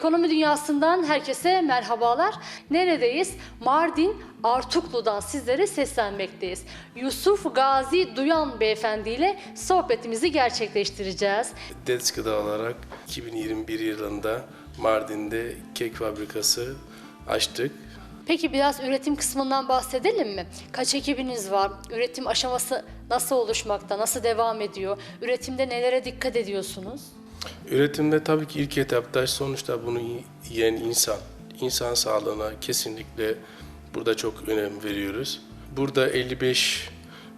Ekonomi dünyasından herkese merhabalar. Neredeyiz? Mardin Artuklu'dan sizlere seslenmekteyiz. Yusuf Gazi Duyan Beyefendi ile sohbetimizi gerçekleştireceğiz. Gıda olarak 2021 yılında Mardin'de kek fabrikası açtık. Peki biraz üretim kısmından bahsedelim mi? Kaç ekibiniz var? Üretim aşaması nasıl oluşmakta? Nasıl devam ediyor? Üretimde nelere dikkat ediyorsunuz? Üretimde tabii ki ilk etapta sonuçta bunu yiyen insan, insan sağlığına kesinlikle burada çok önem veriyoruz. Burada 55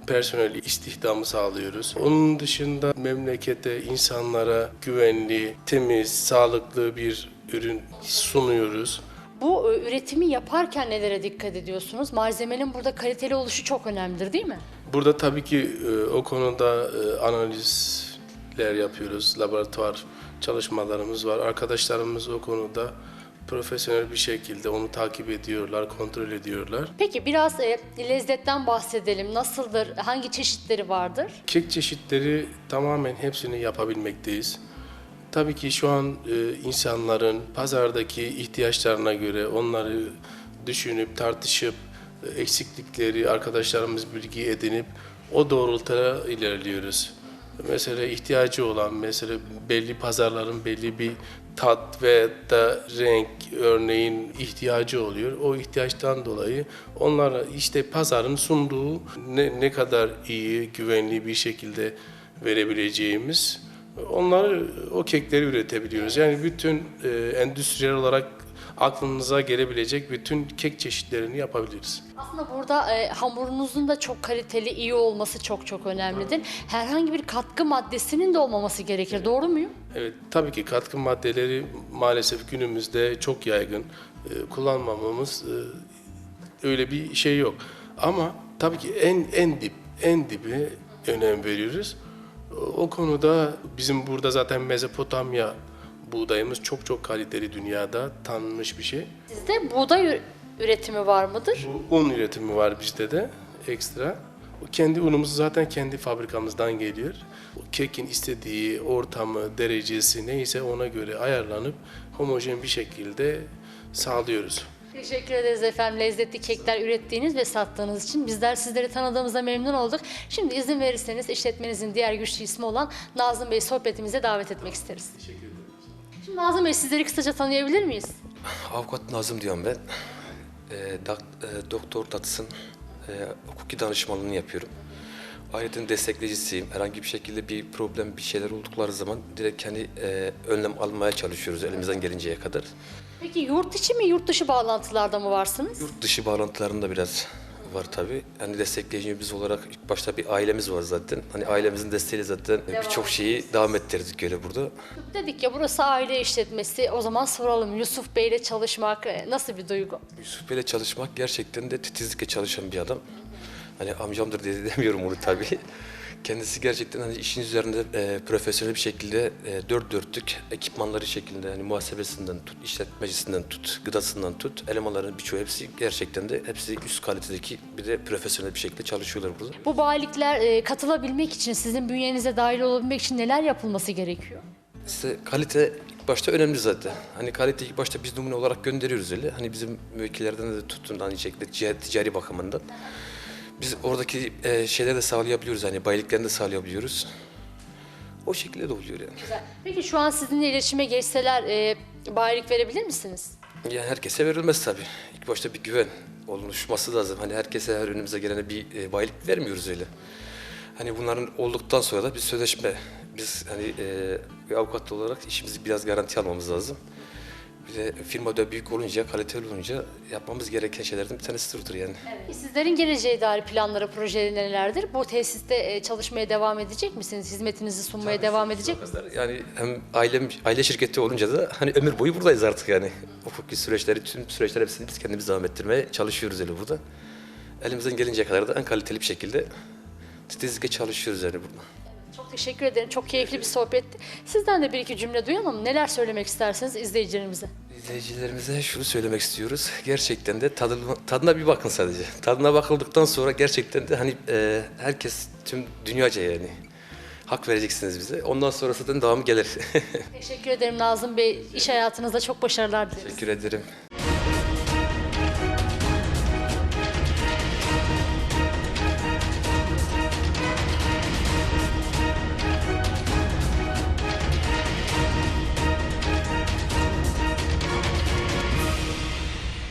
personel istihdamı sağlıyoruz. Onun dışında memlekete, insanlara güvenli, temiz, sağlıklı bir ürün sunuyoruz. Bu e, üretimi yaparken nelere dikkat ediyorsunuz? Malzemenin burada kaliteli oluşu çok önemlidir değil mi? Burada tabii ki e, o konuda e, analizler yapıyoruz. Laboratuvar çalışmalarımız var. Arkadaşlarımız o konuda profesyonel bir şekilde onu takip ediyorlar, kontrol ediyorlar. Peki biraz e, lezzetten bahsedelim. Nasıldır? Hangi çeşitleri vardır? Kek çeşitleri tamamen hepsini yapabilmekteyiz. Tabii ki şu an e, insanların pazardaki ihtiyaçlarına göre onları düşünüp tartışıp e, eksiklikleri arkadaşlarımız bilgi edinip o doğrultuda ilerliyoruz. Mesela ihtiyacı olan mesela belli pazarların belli bir tat ve da renk örneğin ihtiyacı oluyor. O ihtiyaçtan dolayı onlara işte pazarın sunduğu ne, ne kadar iyi, güvenli bir şekilde verebileceğimiz onları o kekleri üretebiliyoruz. Yani bütün e, endüstriyel olarak aklınıza gelebilecek bütün kek çeşitlerini yapabiliriz. Aslında burada e, hamurunuzun da çok kaliteli, iyi olması çok çok önemlidir. Herhangi bir katkı maddesinin de olmaması gerekir. Doğru muyum? Evet, tabii ki katkı maddeleri maalesef günümüzde çok yaygın. Ee, kullanmamamız e, öyle bir şey yok. Ama tabii ki en en dip en dibi önem veriyoruz. O konuda bizim burada zaten Mezopotamya buğdayımız çok çok kaliteli dünyada tanınmış bir şey. Sizde buğday üretimi var mıdır? Bu un üretimi var bizde de ekstra. Kendi unumuz zaten kendi fabrikamızdan geliyor. Kekin istediği ortamı, derecesi neyse ona göre ayarlanıp homojen bir şekilde sağlıyoruz. Teşekkür ederiz efendim lezzetli kekler ürettiğiniz ve sattığınız için. Bizler sizleri tanıdığımızda memnun olduk. Şimdi izin verirseniz işletmenizin diğer güçlü ismi olan Nazım Bey sohbetimize davet etmek isteriz. Teşekkür ederim. Şimdi Nazım Bey sizleri kısaca tanıyabilir miyiz? Avukat Nazım diyorum ben. E, dak- e, Doktor Tatsın e, hukuki danışmanlığını yapıyorum. Ayrıca destekleyicisiyim. Herhangi bir şekilde bir problem, bir şeyler oldukları zaman direkt kendi e, önlem almaya çalışıyoruz elimizden gelinceye kadar. Peki yurt içi mi yurt dışı bağlantılarda mı varsınız? Yurt dışı bağlantılarında biraz var tabii. Yani destekleyici biz olarak ilk başta bir ailemiz var zaten. Hani ailemizin desteğiyle zaten birçok şeyi devam ettirdik öyle burada. Dedik ya burası aile işletmesi. O zaman soralım Yusuf Bey ile çalışmak e, nasıl bir duygu? Yusuf Bey'le çalışmak gerçekten de titizlikle çalışan bir adam. Hani amcamdır diye demiyorum onu tabii. Kendisi gerçekten hani işin üzerinde e, profesyonel bir şekilde e, dört dörtlük ekipmanları şeklinde hani muhasebesinden tut, işletmecisinden tut, gıdasından tut, elemanların birçoğu hepsi gerçekten de hepsi üst kalitedeki bir de profesyonel bir şekilde çalışıyorlar burada. Bu bayilikler e, katılabilmek için, sizin bünyenize dahil olabilmek için neler yapılması gerekiyor? İşte kalite ilk başta önemli zaten. Hani kalite ilk başta biz numune olarak gönderiyoruz öyle. Hani bizim müvekkillerden de tutun aynı şekilde ticari bakımından. Biz oradaki e, şeyleri de sağlayabiliyoruz hani bayiliklerini de sağlayabiliyoruz. O şekilde de oluyor yani. Güzel. Peki şu an sizinle iletişime geçseler e, bayilik verebilir misiniz? Yani herkese verilmez tabii. İlk başta bir güven oluşması lazım. Hani herkese her önümüze gelene bir e, bayilik vermiyoruz öyle. Hani bunların olduktan sonra da bir sözleşme, biz hani e, bir avukat olarak işimizi biraz garanti almamız lazım. Bir de firmada büyük olunca, kaliteli olunca yapmamız gereken şeylerden bir tanesi budur yani. Sizlerin geleceğe dair planları, projeleri nelerdir? Bu tesiste e, çalışmaya devam edecek misiniz? Hizmetinizi sunmaya devam edecek misiniz? Yani hem ailem, aile şirketi olunca da hani ömür boyu buradayız artık yani. Hukuki süreçleri, tüm süreçler hepsini biz kendimiz devam ettirmeye çalışıyoruz öyle burada. Elimizden gelinceye kadar da en kaliteli bir şekilde titizlikle çalışıyoruz yani burada. Çok teşekkür ederim. Çok keyifli bir sohbetti. Sizden de bir iki cümle duyalım. Neler söylemek istersiniz izleyicilerimize? İzleyicilerimize şunu söylemek istiyoruz. Gerçekten de tadına, tadına bir bakın sadece. Tadına bakıldıktan sonra gerçekten de hani e, herkes tüm dünyaca yani hak vereceksiniz bize. Ondan sonra zaten devamı gelir. Teşekkür ederim Nazım Bey. İş hayatınızda çok başarılar dileriz. Teşekkür ederim.